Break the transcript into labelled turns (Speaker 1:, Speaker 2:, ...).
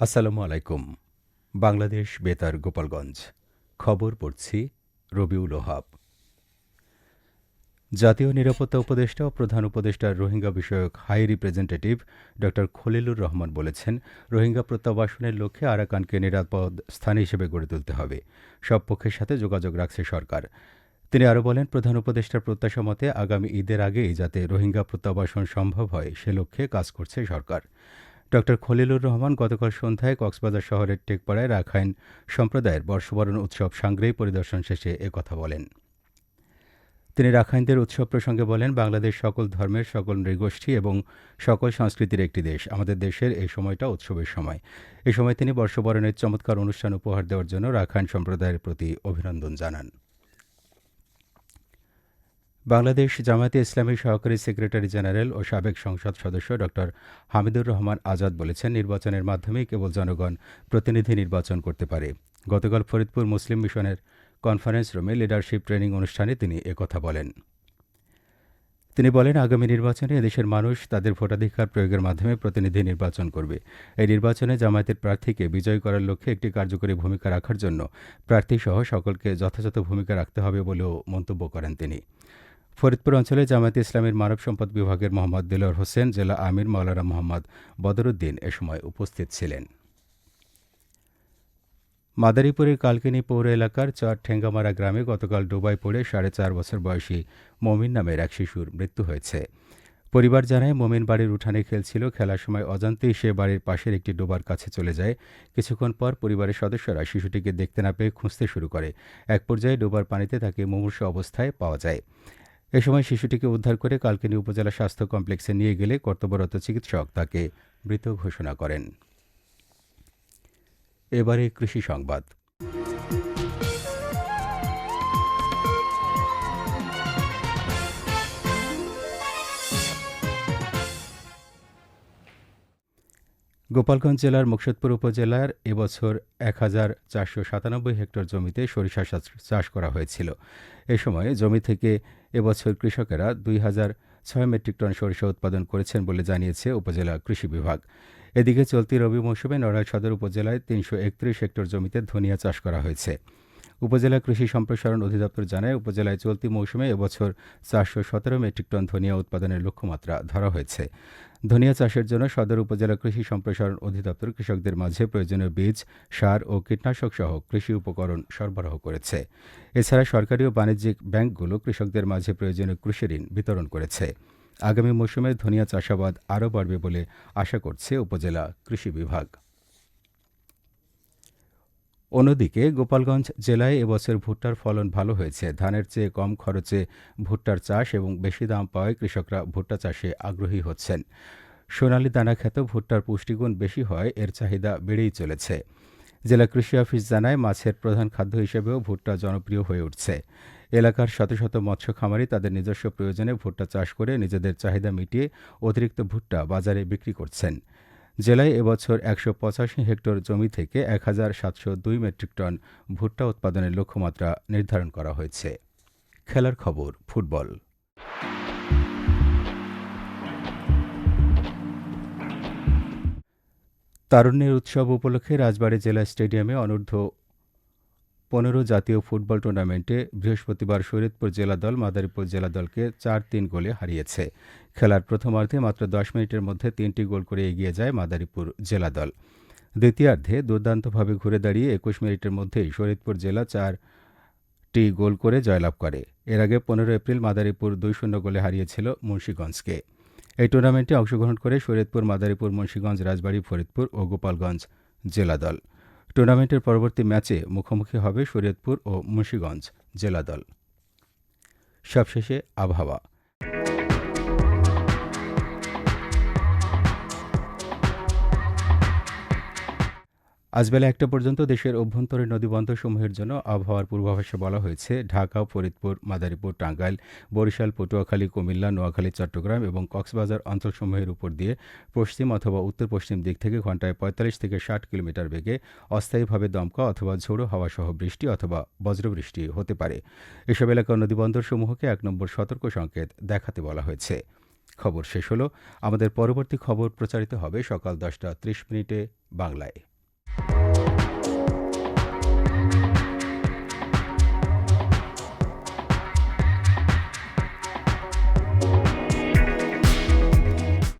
Speaker 1: আসসালামু আলাইকুম। বাংলাদেশ বেতার গোপালগঞ্জ। খবর পড়ছি রবিউল ওহাব। জাতীয় নিরাপত্তা উপদেষ্টা ও প্রধান উপদেষ্টা রোহিঙ্গা বিষয়ক হাই রিপ্রেজেন্টেটিভ ড খলিলুর রহমান বলেছেন, রোহিঙ্গা প্রত্যাবাসনের লক্ষ্যে আরাকানকে নিরাপদ স্থান হিসেবে গড়ে তুলতে হবে। সব পক্ষের সাথে যোগাযোগ রাখছে সরকার। তিনি আরও বলেন, প্রধান উপদেষ্টার প্রত্যাশা মতে আগামী ঈদের আগেই যাতে রোহিঙ্গা প্রত্যাবাসন সম্ভব হয়, সে লক্ষ্যে কাজ করছে সরকার। ড খলিলুর রহমান গতকাল সন্ধ্যায় কক্সবাজার শহরের টেকপাড়ায় রাখাইন সম্প্রদায়ের বর্ষবরণ উৎসব সাংগ্রহী পরিদর্শন শেষে কথা বলেন। তিনি রাখাইনদের উৎসব প্রসঙ্গে বলেন, বাংলাদেশ সকল ধর্মের, সকল নৃগোষ্ঠী এবং সকল সংস্কৃতির একটি দেশ। আমাদের দেশের এই সময়টা উৎসবের সময়। এই সময় তিনি বর্ষবরণের চমৎকার অনুষ্ঠান উপহার দেওয়ার জন্য রাখাইন সম্প্রদায়ের প্রতি অভিনন্দন জানান। বাংলাদেশ জামায়াতে ইসলামী সহকারী সেক্রেটারি জেনারেল ও সাবেক সংসদ সদস্য ড. হামিদুর রহমান আজাদ বলেছেন, নির্বাচনের মাধ্যমেই কেবল জনগণ প্রতিনিধি নির্বাচন করতে পারে। গতকাল ফরিদপুর মুসলিম মিশনের কনফারেন্স রুমে লিডারশিপ ট্রেনিং অনুষ্ঠানে তিনি একথা বলেন। তিনি বলেন, আগামী নির্বাচনে এদেশের মানুষ তাদের ভোটাধিকার প্রয়োগের মাধ্যমে প্রতিনিধি নির্বাচন করবে। এই নির্বাচনে জামায়াতের প্রার্থীকে বিজয় করার লক্ষ্যে একটি কার্যকরী ভূমিকা রাখার জন্য প্রার্থীসহ সকলকে যথাযথ ভূমিকা রাখতে হবে বলেও মন্তব্য করেন তিনি। ফরিদপুর অঞ্চলে জামায়াতে ইসলামের মানব সম্পদ বিভাগের মোহাম্মদ দিলর হোসেন, জেলা আমির মাওলানা মোহাম্মদ বদরুদ্দিন এ সময় উপস্থিত ছিলেন। মাদারীপুরের কালকিনি পৌর এলাকার চার ঠেঙ্গামারা গ্রামে গতকাল ডোবায় পড়ে সাড়ে চার বছর বয়সী মমিন নামের এক শিশুর মৃত্যু হয়েছে। পরিবার জানায়, মোমিন বাড়ির উঠানে খেলছিল, খেলার সময় অজান্তেই সে বাড়ির পাশের একটি ডোবার কাছে চলে যায়। কিছুক্ষণ পর পরিবারের সদস্যরা শিশুটিকে দেখতে না পেয়ে খুঁজতে শুরু করে। এক পর্যায়ে ডোবার পানিতে তাকে মুমূর্ষ অবস্থায় পাওয়া যায়। এ সময় শিশুটিকে উদ্ধার করে কালকিনি উপজেলা স্বাস্থ্য কমপ্লেক্সে নিয়ে গেলে কর্তব্যরত চিকিৎসক তাকে মৃত ঘোষণা করেন। এবারে কৃষি সংবাদ। গোপালগঞ্জ জেলার মুকসুদপুর উপজেলার এবছর এক হাজার চারশো সাতানব্বই হেক্টর জমিতে সরিষা চাষ করা হয়েছিল। এ সময় জমি থেকে এবছর কৃষকেরা দুই হাজার ছয় মেট্রিক টন সরিষা উৎপাদন করেছেন বলে জানিয়েছে উপজেলা কৃষি বিভাগ। এদিকে চলতি রবি মৌসুমে নড়াইল সদর উপজেলায় তিনশো একত্রিশ হেক্টর জমিতে ধনিয়া চাষ করা হয়েছে। উপজেলা কৃষি সম্প্রসারণ অধিদপ্তর জানায়, উপজেলায় চলতি মৌসুমে এবছর চারশো সতেরো মেট্রিক টন ধনিয়া উৎপাদনের লক্ষ্যমাত্রা ধরা হয়েছে। ধনিয়া চাষের জন্য সদর উপজেলা কৃষি সম্প্রসারণ অধিদপ্তর কৃষকদের মাঝে প্রয়োজনীয় বীজ, সার ও কীটনাশক সহ কৃষি উপকরণ সরবরাহ করেছে। এছাড়া সরকারি ও বাণিজ্যিক ব্যাংকগুলো কৃষকদের মাঝে প্রয়োজনীয় কৃষি ঋণ বিতরণ করেছে। আগামী মৌসুমে ধনিয়া চাষাবাদ আরও বাড়বে বলে আশা করছে উপজেলা কৃষি বিভাগ। অন্যদিকে গোপালগঞ্জ জেলায় এবছর ভুট্টার ফলন ভালো হয়েছে। ধানের চেয়ে কম খরচে ভুট্টার চাষ এবং বেশি দাম পাওয়ায় কৃষকরা ভুট্টা চাষে আগ্রহী হচ্ছেন। সোনালী দানা খ্যাত ভুট্টার পুষ্টিগুণ বেশি হয়, এর চাহিদা বেড়েই চলেছে। জেলা কৃষি অফিস জানায়, মাছের প্রধান খাদ্য হিসেবেও ভুট্টা জনপ্রিয় হয়ে উঠছে। এলাকার শত শত মৎস্য খামারি তাদের নিজস্ব প্রয়োজনে ভুট্টা চাষ করে নিজেদের চাহিদা মিটিয়ে অতিরিক্ত ভুট্টা বাজারে বিক্রি করছেন। জেলায় এবছর একশো পঁচাশি হেক্টর জমি থেকে এক হাজার সাতশো দুই মেট্রিক টন ভুট্টা উৎপাদনের লক্ষ্যমাত্রা নির্ধারণ করা হয়েছে। খেলার খবর, ফুটবল। তারুণ্যের উৎসব উপলক্ষে রাজবাড়ী জেলা স্টেডিয়ামে অনূর্ধ্ব পনেরো জাতীয় ফুটবল টুর্নামেন্টে বৃহস্পতিবার শরীয়তপুর জেলা দল মাদারীপুর জেলা দলকে চার তিন গোলে হারিয়েছে। খেলার প্রথমার্ধে মাত্র দশ মিনিটের মধ্যে তিনটি গোল করে এগিয়ে যায় মাদারীপুর জেলা দল। দ্বিতীয়ার্ধে দুর্দান্তভাবে ঘুরে দাঁড়িয়ে একুশ মিনিটের মধ্যেই শরীয়তপুর জেলা চারটি গোল করে জয়লাভ করে। এর আগে পনেরো এপ্রিল মাদারীপুর দুই শূন্য গোলে হারিয়েছিল মুন্সীগঞ্জকে। এই টুর্নামেন্টে অংশগ্রহণ করে শরীয়তপুর, মাদারীপুর, মুন্সীগঞ্জ, রাজবাড়ী, ফরিদপুর ও গোপালগঞ্জ জেলা দল। টুর্নামেন্টের পরবর্তী ম্যাচে মুখোমুখি হবে শরীয়তপুর ও মুন্সীগঞ্জ জেলা দল। সবশেষে আবহাওয়া। আজ বেলা একটা পর্যন্ত দেশের অভ্যন্তরীণ নদীবন্দরসমূহের জন্য আবহাওয়ার পূর্বাভাসে বলা হয়েছে, ঢাকা, ফরিদপুর, মাদারীপুর, টাঙ্গাইল, বরিশাল, পটুয়াখালী, কুমিল্লা, নোয়াখালী, চট্টগ্রাম এবং কক্সবাজার অঞ্চলসমূহের উপর দিয়ে পশ্চিম অথবা উত্তর পশ্চিম দিক থেকে ঘন্টায় পঁয়তাল্লিশ থেকে ষাট কিলোমিটার বেগে অস্থায়ীভাবে দমকা অথবা ঝোড়ো হাওয়া সহ বৃষ্টি অথবা বজ্রবৃষ্টি হতে পারে। এসব এলাকার নদীবন্দরসমূহকে এক নম্বর সতর্ক সংকেত দেখাতে বলা হয়েছে। খবর শেষ হলো। আমাদের পরবর্তী খবর প্রচারিত হবে সকাল দশটা ত্রিশ মিনিটে বাংলায়।